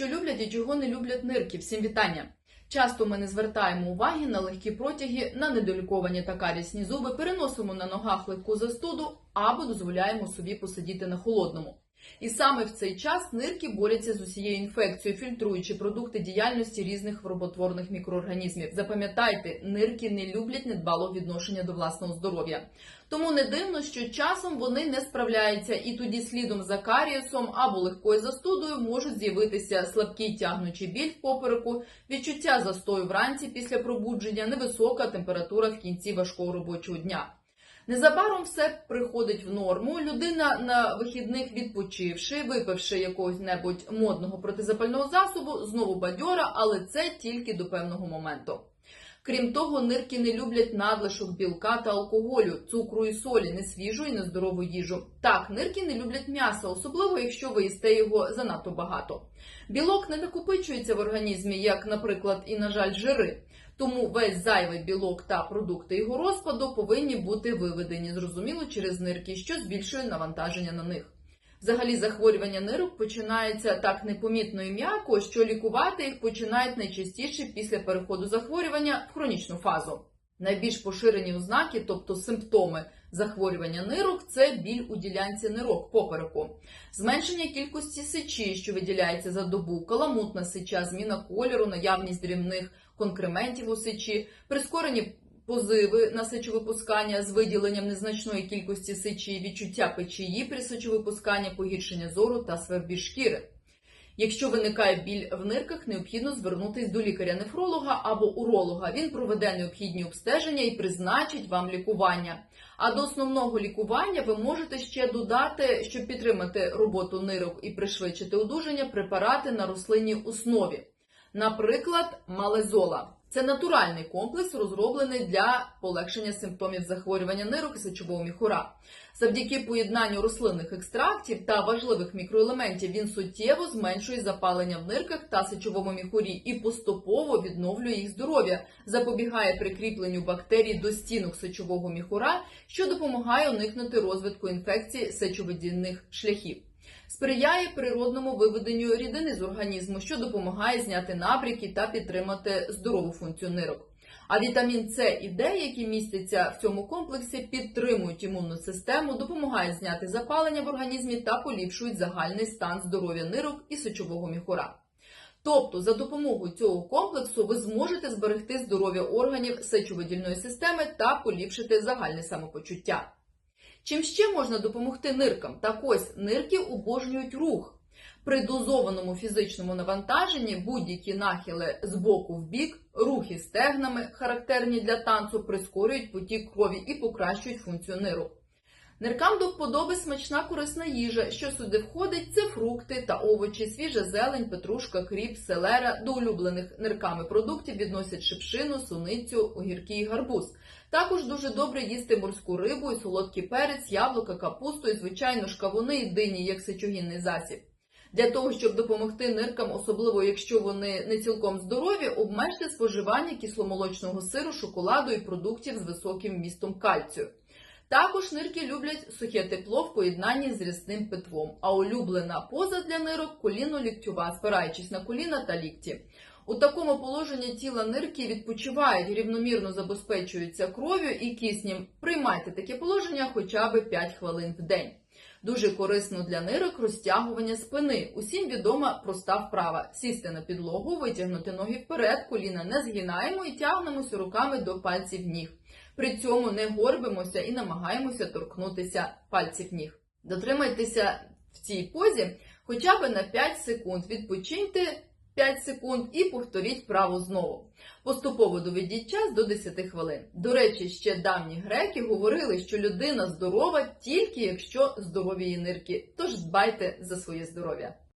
Що люблять і чого не люблять нирки? Всім вітання! Часто ми не звертаємо уваги на легкі протяги, на недоліковані та карісні зуби, переносимо на ногах легку застуду або дозволяємо собі посидіти на холодному. І саме в цей час нирки борються з усією інфекцією, фільтруючи продукти діяльності різних хвороботворних мікроорганізмів. Запам'ятайте, нирки не люблять недбалого відношення до власного здоров'я. Тому не дивно, що часом вони не справляються, і тоді слідом за карієсом або легкою застудою можуть з'явитися слабкий тягнучий біль в попереку, відчуття застою вранці після пробудження, невисока температура в кінці важкого робочого дня. Незабаром все приходить в норму. Людина на вихідних відпочивши, випивши якогось небудь модного протизапального засобу, знову бадьора, але це тільки до певного моменту. Крім того, нирки не люблять надлишок білка та алкоголю, цукру і солі, несвіжу і нездорову їжу. Так, нирки не люблять м'яса, особливо якщо ви їсте його занадто багато. Білок не накопичується в організмі, як, наприклад, і, на жаль, жири. Тому весь зайвий білок та продукти його розпаду повинні бути виведені, зрозуміло, через нирки, що збільшує навантаження на них. Взагалі захворювання нирок починається так непомітно і м'яко, що лікувати їх починають найчастіше після переходу захворювання в хронічну фазу. Найбільш поширені ознаки, тобто симптоми захворювання нирок, це біль у ділянці нирок попереку, зменшення кількості сечі, що виділяється за добу, каламутна сеча, зміна кольору, наявність дрібних конкрементів у сечі, прискорені позиви на сечовипускання з виділенням незначної кількості сечі, відчуття печії при сечовипусканні, погіршення зору та свербі шкіри. Якщо виникає біль в нирках, необхідно звернутися до лікаря-нефролога або уролога. Він проведе необхідні обстеження і призначить вам лікування. А до основного лікування ви можете ще додати, щоб підтримати роботу нирок і пришвидшити одужання, препарати на рослинній основі. Наприклад, малезола. Це натуральний комплекс, розроблений для полегшення симптомів захворювання нирок і міхура. Завдяки поєднанню рослинних екстрактів та важливих мікроелементів він суттєво зменшує запалення в нирках та сечовому міхурі і поступово відновлює їх здоров'я, запобігає прикріпленню бактерій до стінок сечового міхура, що допомагає уникнути розвитку інфекцій сечовидільних шляхів. Сприяє природному виведенню рідини з організму, що допомагає зняти набряки та підтримати здорову функцію нирок. А вітамін С і Д, які містяться в цьому комплексі, підтримують імунну систему, допомагають зняти запалення в організмі та поліпшують загальний стан здоров'я нирок і сечового міхура. Тобто, за допомогою цього комплексу ви зможете зберегти здоров'я органів сечовидільної системи та поліпшити загальне самопочуття. Чим ще можна допомогти ниркам? Так ось нирки обожнюють рух. При дозованому фізичному навантаженні будь-які нахили з боку в бік, рухи стегнами, характерні для танцю, прискорюють потік крові і покращують функцію нирок. Ниркам до вподоби смачна корисна їжа, що сюди входить, це фрукти та овочі, свіжа зелень, петрушка, кріп, селера. До улюблених нирками продуктів відносять шипшину, суницю, огірки і гарбуз. Також дуже добре їсти морську рибу і солодкий перець, яблука, капусту і, звичайно, ж кавуни і дині, як сечогінний засіб. Для того, щоб допомогти ниркам, особливо якщо вони не цілком здорові, обмежте споживання кисломолочного сиру, шоколаду і продуктів з високим вмістом кальцію. Також нирки люблять сухе тепло в поєднанні з рясним питвом, а улюблена поза для нирок коліно-ліктьова, спираючись на коліна та лікті. У такому положенні тіла нирки відпочивають, рівномірно забезпечуються кров'ю і киснем. Приймайте таке положення хоча б 5 хвилин в день. Дуже корисно для нирок розтягування спини. Усім відома проста вправа: сісти на підлогу, витягнути ноги вперед, коліна не згинаємо і тягнемося руками до пальців ніг. При цьому не горбимося і намагаємося торкнутися пальців ніг. Дотримайтеся в цій позі хоча б на 5 секунд. Відпочиньте 5 секунд і повторіть вправу знову. Поступово доведіть час до 10 хвилин. До речі, ще давні греки говорили, що людина здорова тільки якщо здорові її нирки. Тож дбайте за своє здоров'я.